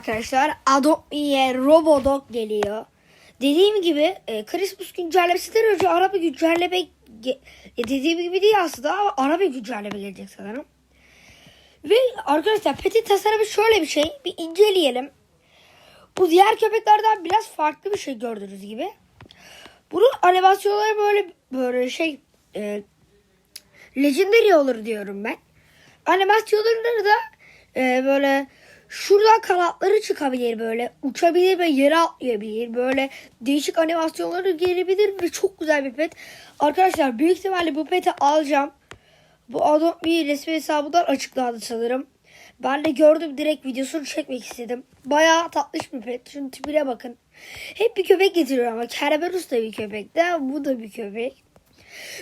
Arkadaşlar Adobe Robodog geliyor. Dediğim gibi e, Christmas güncellemesinden önce ara bir güncelleme e, dediğim gibi değil aslında ama ara bir güncelleme gelecek sanırım. Ve arkadaşlar petin tasarımı şöyle bir şey. Bir inceleyelim. Bu diğer köpeklerden biraz farklı bir şey gördüğünüz gibi. Bunun animasyonları böyle böyle şey e, legendary olur diyorum ben. Animasyonları da e, böyle şuradan kanatları çıkabilir böyle uçabilir ve yere atlayabilir böyle değişik animasyonları gelebilir ve çok güzel bir pet. Arkadaşlar büyük ihtimalle bu peti alacağım. Bu Adobe resmi hesabından açıklandı sanırım. Ben de gördüm direkt videosunu çekmek istedim. Bayağı tatlış bir pet. Şunun tipine bakın. Hep bir köpek getiriyor ama Kerberos da bir köpek de bu da bir köpek.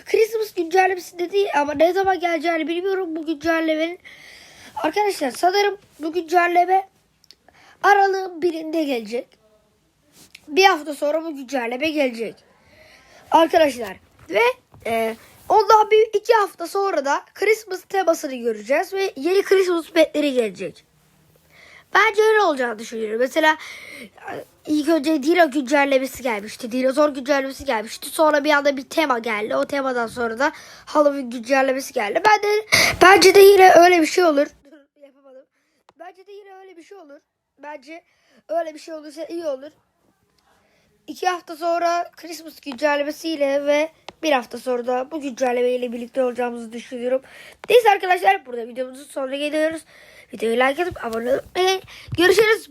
Christmas güncellemesinde değil ama ne zaman geleceğini bilmiyorum bu güncellemenin. Arkadaşlar sanırım bu güncelleme aralığın birinde gelecek. Bir hafta sonra bu güncelleme gelecek. Arkadaşlar ve e, ondan bir iki hafta sonra da Christmas temasını göreceğiz ve yeni Christmas petleri gelecek. Bence öyle olacağını düşünüyorum. Mesela e, ilk önce Dino güncellemesi gelmişti. Dinozor güncellemesi gelmişti. Sonra bir anda bir tema geldi. O temadan sonra da Halloween güncellemesi geldi. Ben de bence de yine öyle bir şey olur. Bence de yine öyle bir şey olur. Bence öyle bir şey olursa iyi olur. İki hafta sonra Christmas güncellemesiyle ve bir hafta sonra da bu güncellemeyle birlikte olacağımızı düşünüyorum. Neyse arkadaşlar burada videomuzun sonuna geliyoruz. Videoyu like atıp abone olmayı. Görüşürüz.